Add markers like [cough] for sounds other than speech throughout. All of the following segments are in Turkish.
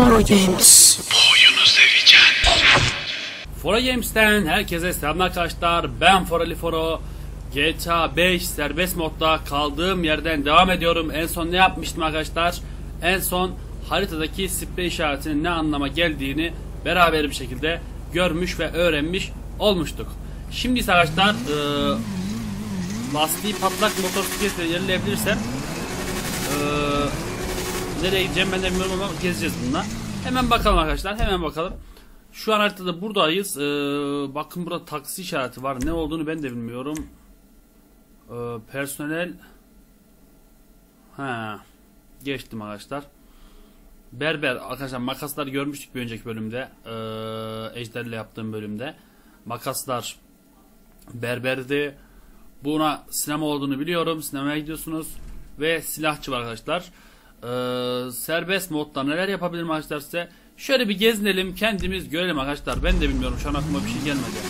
Foro Games. Fora Games'ten herkese selamlar arkadaşlar. Ben Forali Foro. GTA 5 serbest modda kaldığım yerden devam ediyorum. En son ne yapmıştım arkadaşlar? En son haritadaki sprey işaretinin ne anlama geldiğini beraber bir şekilde görmüş ve öğrenmiş olmuştuk. Şimdi ise arkadaşlar eee, lastiği patlak motosikletle ilerleyebilirsem eee, nereye gideceğim ben de bilmiyorum ama gezeceğiz bununla. Hemen bakalım arkadaşlar hemen bakalım. Şu an haritada buradayız. Ee, bakın burada taksi işareti var. Ne olduğunu ben de bilmiyorum. Ee, personel ha geçtim arkadaşlar. Berber arkadaşlar makaslar görmüştük bir önceki bölümde. Ee, Ejder'le yaptığım bölümde. Makaslar berberdi. Buna sinema olduğunu biliyorum. Sinemaya gidiyorsunuz. Ve silahçı var arkadaşlar. Ee, serbest modda neler yapabilirim arkadaşlar size. Şöyle bir gezinelim kendimiz görelim arkadaşlar. Ben de bilmiyorum şu an aklıma bir şey gelmedi.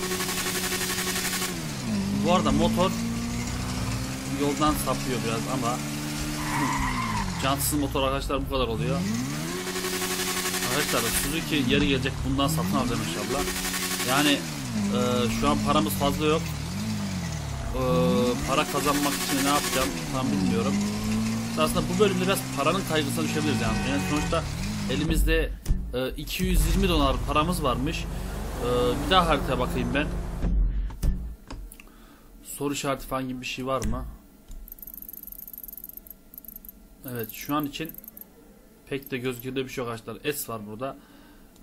Bu arada motor yoldan sapıyor biraz ama [laughs] cansız motor arkadaşlar bu kadar oluyor. Arkadaşlar Suzuki yeri gelecek bundan satın alacağım inşallah. Yani e, şu an paramız fazla yok. E, para kazanmak için ne yapacağım tam bilmiyorum. Aslında bu bölümde biraz paranın kaygısına düşebiliriz yani. yani sonuçta elimizde e, 220 dolar paramız varmış. E, bir daha haritaya bakayım ben. Soru işareti falan gibi bir şey var mı? Evet şu an için pek de gözüküyor bir şey yok arkadaşlar. S var burada.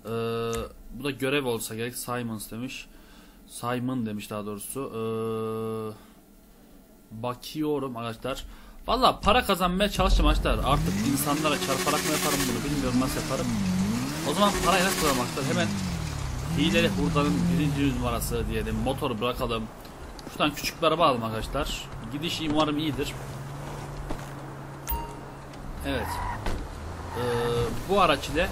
Ee, bu da görev olsa gerek. Simons demiş. Simon demiş daha doğrusu. Ee, bakıyorum arkadaşlar. Valla para kazanmaya çalışacağım arkadaşlar. Artık insanlara çarparak mı yaparım bunu bilmiyorum nasıl yaparım. O zaman parayı nasıl kazanmak? Hemen hileli hurdanın birinci numarası diyelim. Motoru bırakalım. Şuradan küçük bir araba alalım arkadaşlar. Gidiş umarım iyidir. Evet. Ee, bu araç ile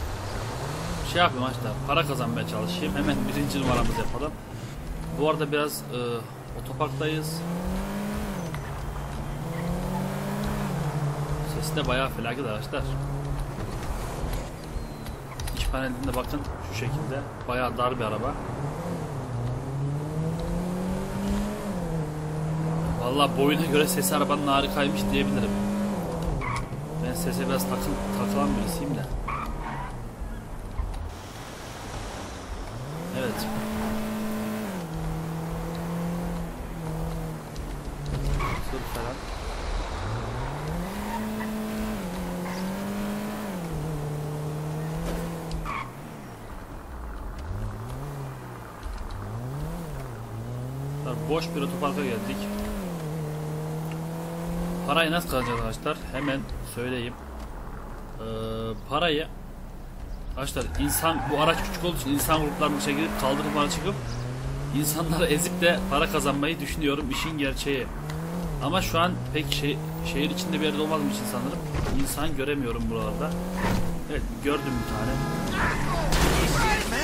şey yapayım arkadaşlar. Para kazanmaya çalışayım. Hemen birinci numaramızı yapalım. Bu arada biraz e, otoparktayız. Sesi de bayağı felaket arkadaşlar. İç panelinde bakın şu şekilde. Bayağı dar bir araba. Vallahi boyuna göre sesi arabanın harikaymış diyebilirim. Ben sese biraz takıl, takılan birisiyim de. Evet. Sır falan. Arkadaşlar, Boş bir otoparka geldik. Parayı nasıl kazanacağız arkadaşlar? Hemen söyleyeyim. Ee, parayı arkadaşlar insan bu araç küçük olduğu için insan gruplarının içine girip kaldırımlara çıkıp insanları ezip de para kazanmayı düşünüyorum işin gerçeği. Ama şu an pek şey, şehir içinde bir yerde olmadığım için sanırım insan göremiyorum buralarda. Evet gördüm bir tane.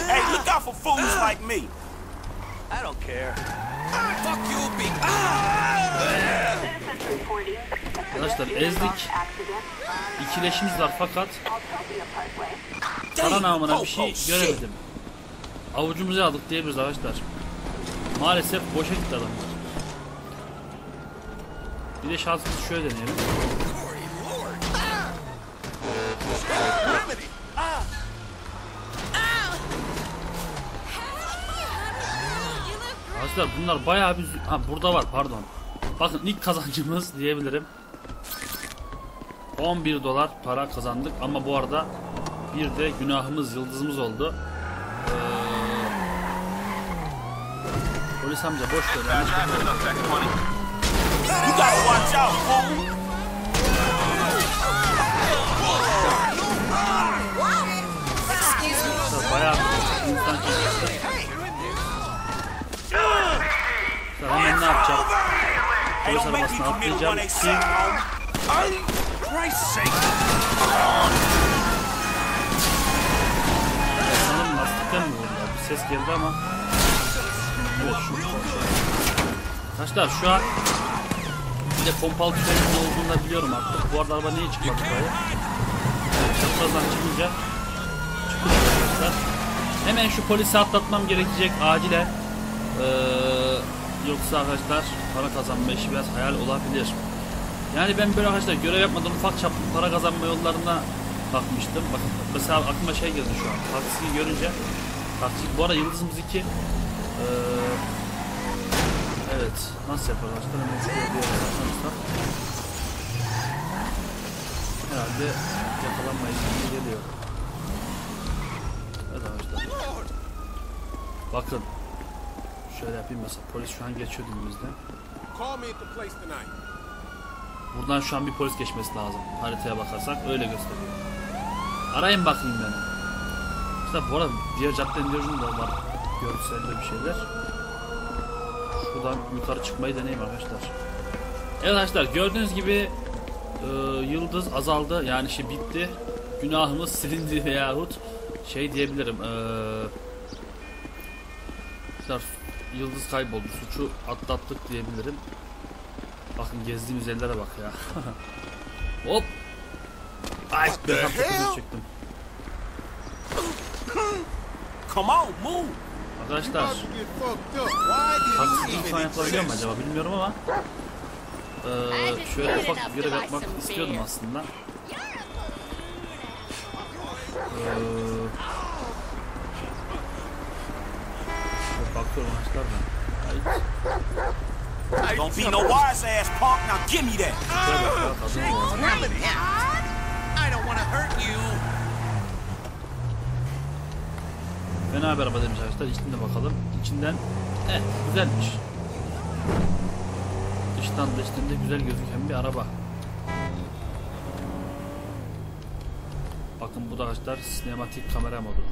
Hey, look out for fools like me. I don't care. Fuck you, big. Arkadaşlar ezdik. İkileşimiz var fakat para namına bir şey göremedim. Avucumuzu aldık diyebiliriz arkadaşlar. Maalesef boşa gitti adamlar. Bir de şansımızı şöyle deneyelim. Arkadaşlar bunlar bayağı bir... Ha burada var pardon. Bakın ilk kazancımız [laughs] diyebilirim. 11 dolar para kazandık ama bu arada bir de günahımız yıldızımız oldu. Ee, polis amca boş ver. Arkadaşlar Bayağı insan çekti. Arkadaşlar hemen ne yapacağım? Polis arabasına atlayacağım. 187, homie. Christ's sake. Sanırım lastikten mi vurdular? Bir ses geldi ama. Evet. Arkadaşlar şu an bir de pompalı tüfeğinin olduğunu da biliyorum artık. Bu arada araba niye çıkmadı buraya? Evet, çaprazdan çıkınca arkadaşlar. Hemen şu polisi atlatmam gerekecek acilen. Ee, yoksa arkadaşlar para kazanma işi biraz hayal olabilir. Yani ben böyle arkadaşlar görev yapmadan ufak çaplı para kazanma yollarına bakmıştım. Bakın mesela aklıma şey geldi şu an. Taksiyi görünce taksi bu arada yıldızımız 2 ee, Evet nasıl yapar arkadaşlar hemen şuraya bir yere baksanızlar. Herhalde yakalanma ihtimali geliyor. Evet arkadaşlar. Bakın. Şöyle yapayım mesela polis şu an geçiyor tonight. Buradan şu an bir polis geçmesi lazım. Haritaya bakarsak öyle gösteriyor. Arayın bakayım beni. İşte bu arada diğer caddenin görünümü de var. Görselde bir şeyler. Şuradan yukarı çıkmayı deneyim arkadaşlar. Evet arkadaşlar gördüğünüz gibi e, yıldız azaldı. Yani şey bitti. Günahımız silindi [laughs] veyahut şey diyebilirim. E, arkadaşlar, yıldız kayboldu. Suçu atlattık diyebilirim. Bakın gezdiğimiz yerlere bak ya. [laughs] Hop. Ay, hell? çıktım. Come on, move. Arkadaşlar taksicilik falan yapabiliyor mu acaba bilmiyorum ama eee şöyle ufak bir görev yapmak istiyordum aslında. Eee şöyle bakıyorum arkadaşlar da. Ay, Don't be no wise ass punk. Now give me that. I don't want to hurt you. Fena bir araba demiş arkadaşlar. İçine bakalım. İçinden eh güzelmiş. Dıştan dıştan da güzel gözüken bir araba. Bakın bu da arkadaşlar sinematik kamera modu.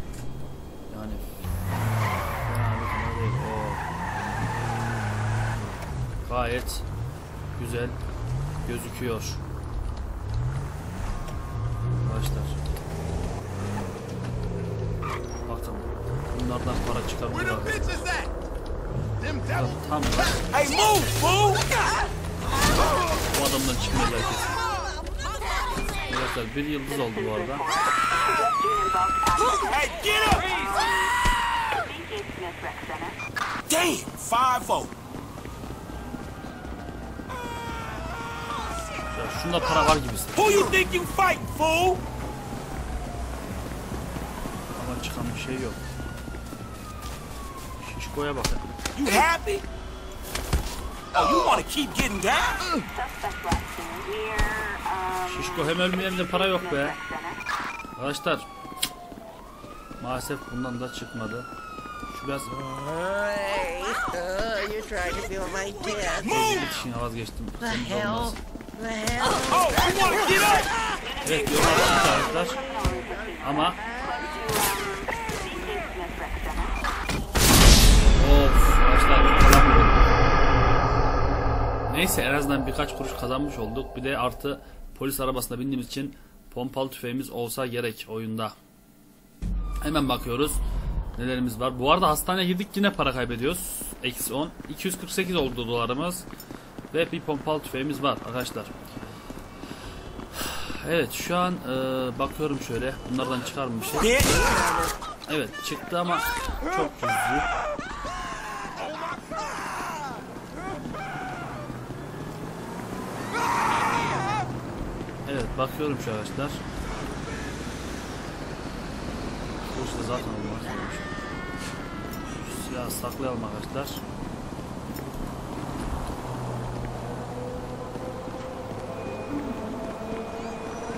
Yani değil. Oo. Gayet güzel gözüküyor. Arkadaşlar. Bakın bunlardan para? Them devils. Tam da Hey, move, fool. bu adamdan çıkmayacak kesin. Arkadaşlar bir yıldız oldu bu arada. Hey, get up. Damn, five oh. Ya şunda para var gibi hissediyorum. Who you think you fighting, fool? Ama çıkan bir şey yok. Şişko'ya bakın. You happy? Oh, you want to keep getting down? Şişko hem ölmüyor hem de para yok be. Arkadaşlar maalesef bundan da çıkmadı. Biraz you're trying to feel my death. iletişimine vazgeçtim. The hell? The hell? Oh, you want to get up? Evet yola çıktı arkadaşlar. Ama Of arkadaşlar kazanmadım. Neyse en azından birkaç kuruş kazanmış olduk. Bir de artı polis arabasına bindiğimiz için pompalı tüfeğimiz olsa gerek oyunda. Hemen bakıyoruz. Nelerimiz var. Bu arada hastaneye girdik yine para kaybediyoruz. Eksi 10. 248 oldu dolarımız. Ve bir pompalı tüfeğimiz var arkadaşlar. Evet şu an e, bakıyorum şöyle. Bunlardan çıkar mı bir şey? Evet çıktı ama çok cüzdü. Evet bakıyorum şu arkadaşlar. İşte zaten olmaz. Şu silahı saklayalım arkadaşlar.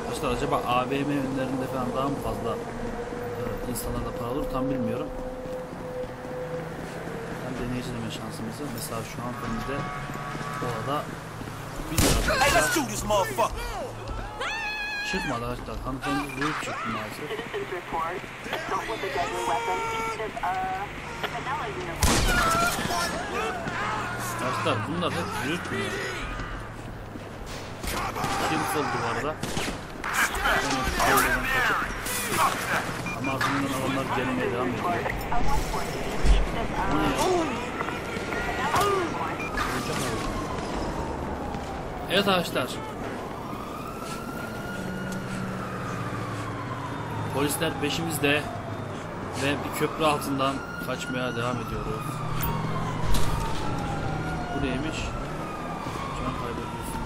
Arkadaşlar acaba AVM önlerinde falan daha mı fazla e, insanlarda para olur tam bilmiyorum. Hem deneyeceğiz şansımızı. Mesela şu an önümüzde arada 1 lira let's shoot this motherfucker. Çıkmadı arkadaşlar. Hanımefendi büyük çıktı maalesef. Arkadaşlar bunlar hep mü ya? Kim arada? Evet, şuradan kaçıp ama ardından adamlar gelmeye devam ediyor. Evet arkadaşlar. Polisler peşimizde. Ve bir köprü altından kaçmaya devam ediyoruz. Bu neymiş? Can kaybediyorsun.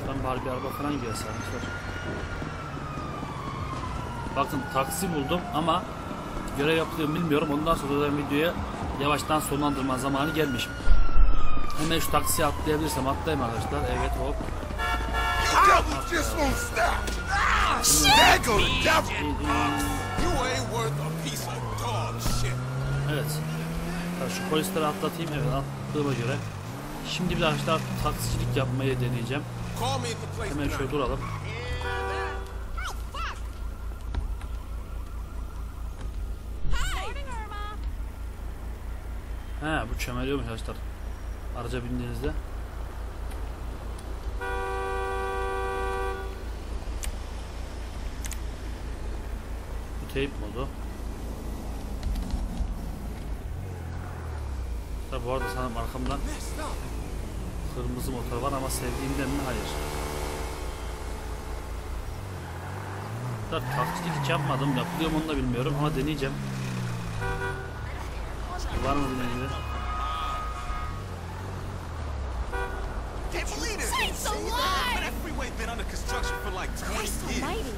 Şuradan bari bir araba falan gelse arkadaşlar. Bakın taksi buldum ama görev mu bilmiyorum. Ondan sonra da videoya yavaştan sonlandırma zamanı gelmiş. Hemen şu taksiye atlayabilirsem atlayayım arkadaşlar. Evet hop. Devil just won't stop. There go the devil. You ain't worth a piece of dog shit. Evet. Şu polisleri atlatayım. Evet attığıma göre. Şimdi bir arkadaşlar taksicilik yapmayı deneyeceğim. Hemen şöyle duralım. He bu çömeliyormuş arkadaşlar. Araca bindiğinizde. Bu teyp modu. Tabi bu arada sanırım arkamdan kırmızı motor var ama sevdiğimden mi? Hayır. Tabii taksicilik hiç yapmadım. Yapılıyor mu onu da bilmiyorum ama deneyeceğim. Var mı bilmediğinde? Can't under construction for like 20 Christ years. almighty.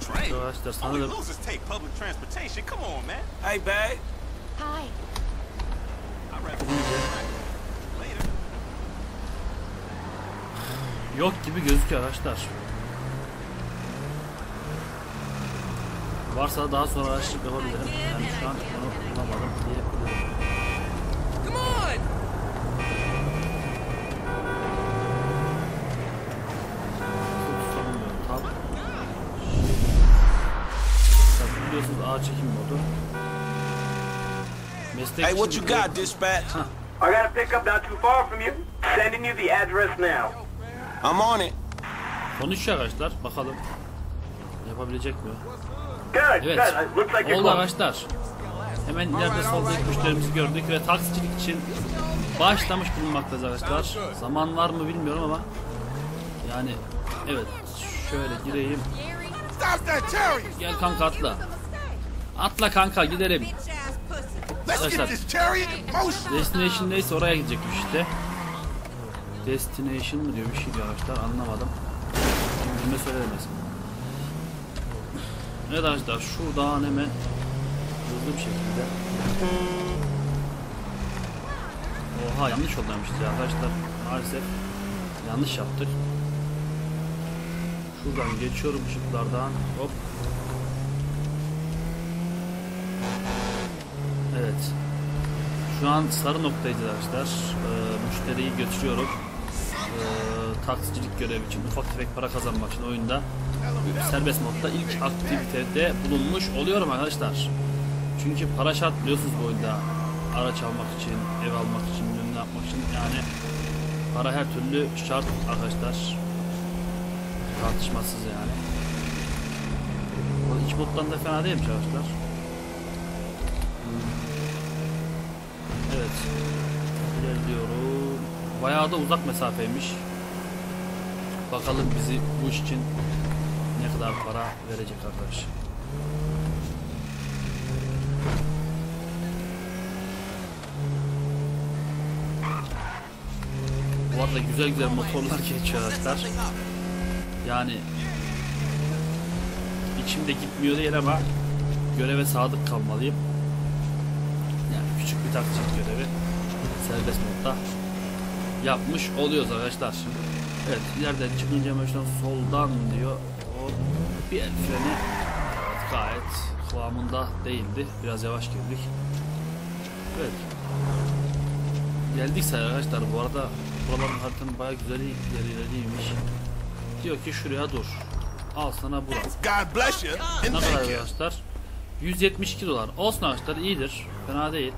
Train. Arkadaşlar Only losers take public transportation. Come on, man. Hey, babe. Hi. I'd rather later. yok gibi gözüküyor arkadaşlar. Varsa daha sonra araştırıp yapabilirim. Yani şu an onu bulamadım diyebilirim. Meslek Hey, what you got, dispatch? I got a pickup not too far from you. Sending you the address now. I'm on it. Konuşuyor arkadaşlar. Bakalım. Yapabilecek mi? Good, Evet. good. Looks like Oldu arkadaşlar. Hemen ileride solda müşterimizi gördük ve taksicilik için başlamış bulunmaktayız arkadaşlar. Zaman var mı bilmiyorum ama yani evet şöyle gireyim. Gel kanka atla. Atla kanka gidelim. Arkadaşlar. Destination neyse oraya gidecekmiş işte. Destination mı diyor bir şey diyor arkadaşlar anlamadım. Cümle söylemez. Evet arkadaşlar şuradan hemen hızlı bir şekilde. Oha yanlış yoldaymışız ya arkadaşlar. Maalesef yanlış yaptık. Şuradan geçiyorum ışıklardan. Hop. Evet. Şu an sarı noktayız arkadaşlar. Ee, müşteriyi götürüyorum. Ee, taksicilik görevi için ufak tefek para kazanmak için oyunda serbest modda ilk aktivitede bulunmuş oluyorum arkadaşlar. Çünkü para şart biliyorsunuz bu oyunda. Araç almak için, ev almak için, ürün yapmak için yani para her türlü şart arkadaşlar. Tartışmasız yani. Bu iç moddan da fena değilmiş arkadaşlar. Evet. İlerliyorum. Bayağı da uzak mesafeymiş. Bakalım bizi bu iş için ne kadar para verecek arkadaş. Bu arada güzel güzel motorlar geçiyor arkadaşlar. Yani içimde gitmiyor değil ama göreve sadık kalmalıyım. Bir taksicilik görevi serbest modda yapmış oluyoruz arkadaşlar. Evet ileriden çıkınca baştan soldan diyor. O bir el freni evet, gayet kıvamında değildi. Biraz yavaş girdik. Evet. Geldik sayı arkadaşlar. Bu arada buraların haritanın bayağı güzel yerleriymiş. Diyor ki şuraya dur. Al sana bura. God bless you. And Ne kadar arkadaşlar? 172 dolar. Olsun arkadaşlar iyidir. Fena değil.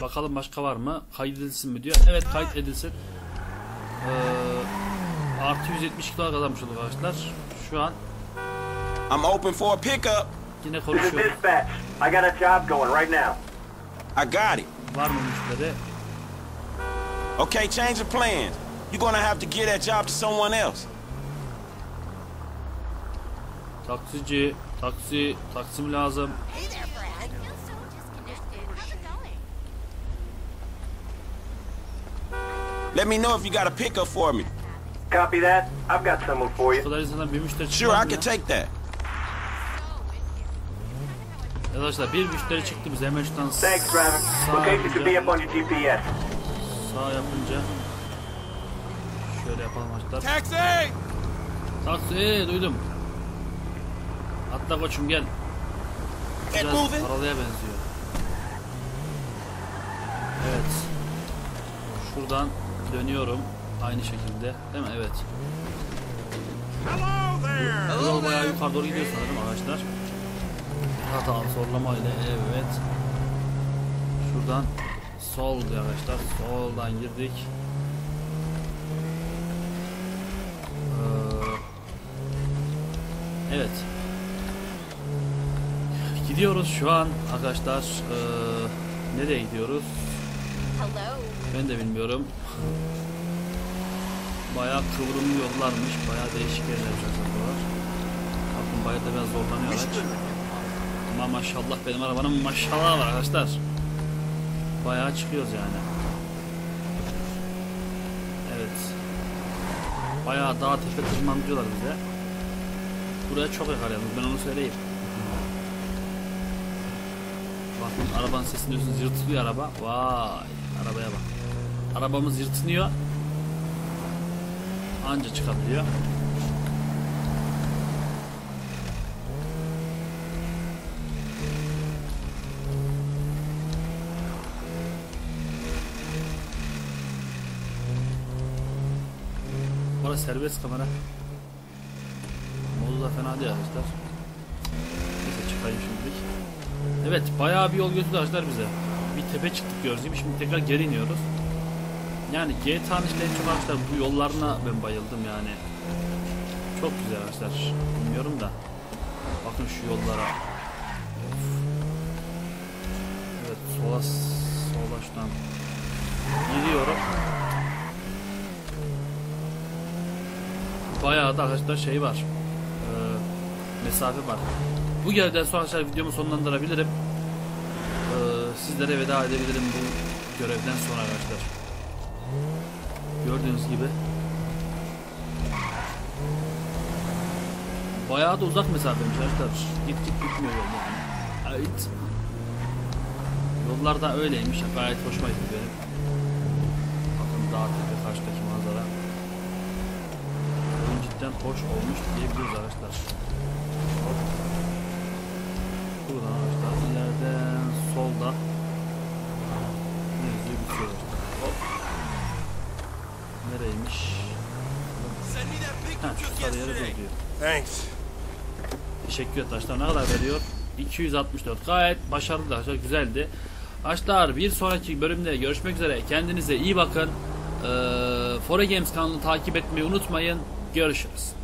Bakalım başka var mı? Kaydedilsin mi diyor. Evet kayıt edilsin. Ee, artı 172 dolar kazanmış olduk arkadaşlar. Şu an I'm open for a pickup. yine This is konuşuyorum. dispatch. I got a job going right now. I got it. Var mı müşteri? Okay, change of plans. You're gonna have to give that job to someone else. Taksici, taksi, taksim lazım. Let me know if you got a pickup for me. Copy that. I've got someone for you. kadar insandan bir müşteri Sure, I can take that. Arkadaşlar bir müşteri çıktı bize hemen şuradan Thanks, driver. Location should be up on your GPS. Sağ yapınca şöyle yapalım arkadaşlar. Taxi! Taksi duydum. Atla koçum gel. Get Biraz moving. paralıya benziyor. Evet. Şuradan dönüyorum. Aynı şekilde. Değil mi? Evet. Hello there! Bu yol bayağı yukarı doğru gidiyor sanırım arkadaşlar. Hata zorlamayla evet. Şuradan sol arkadaşlar. Soldan girdik. Ee, evet. Gidiyoruz şu an arkadaşlar. Ee, nereye gidiyoruz? Hello. Ben de bilmiyorum. Bayağı kıvrımlı yollarmış. Bayağı değişik yerler buralar. Bakın bayağı da biraz zorlanıyor araç. Ama maşallah benim arabanın maşallah var arkadaşlar. Bayağı çıkıyoruz yani. Evet. Bayağı dağ tepe tırmanıyorlar bize. Buraya çok yakalayalım ben onu söyleyeyim. Bakın arabanın sesini duyuyorsunuz yırtılıyor araba. Vay arabaya bak. Arabamız yırtınıyor. Anca çıkabiliyor. Burası serbest kamera. Modu da fena değil arkadaşlar. Neyse çıkayım şimdilik. Evet bayağı bir yol götürdü arkadaşlar bize. Bir tepe çıktık gördüğünüz şimdi tekrar geri iniyoruz. Yani GTA'nın işte en çok arkadaşlar bu yollarına ben bayıldım yani. Çok güzel arkadaşlar. Bilmiyorum da. Bakın şu yollara. Evet sola sola şuradan gidiyorum. Bayağı da arkadaşlar şey var. Ee, mesafe var. Bu yerden sonra arkadaşlar videomu sonlandırabilirim. Ee, sizlere veda edebilirim bu görevden sonra arkadaşlar. Gördüğünüz gibi. Bayağı da uzak mesafeymiş arkadaşlar. Git git bitmiyor yol yani. Evet. Yollar da öyleymiş. Gayet hoşuma gitti benim. Bakın dağ tepe karşıdaki manzara. Oyun cidden hoş olmuş diyebiliriz arkadaşlar. Arkadaşlar ileriden solda mevzu bitiyor. Hop. Nereymiş? Sarı yere dur diyor. Thanks. Teşekkür ederim arkadaşlar. Ne kadar veriyor? 264. Gayet başarılı arkadaşlar. Güzeldi. Arkadaşlar bir sonraki bölümde görüşmek üzere. Kendinize iyi bakın. Ee, Fore Games kanalını takip etmeyi unutmayın. Görüşürüz.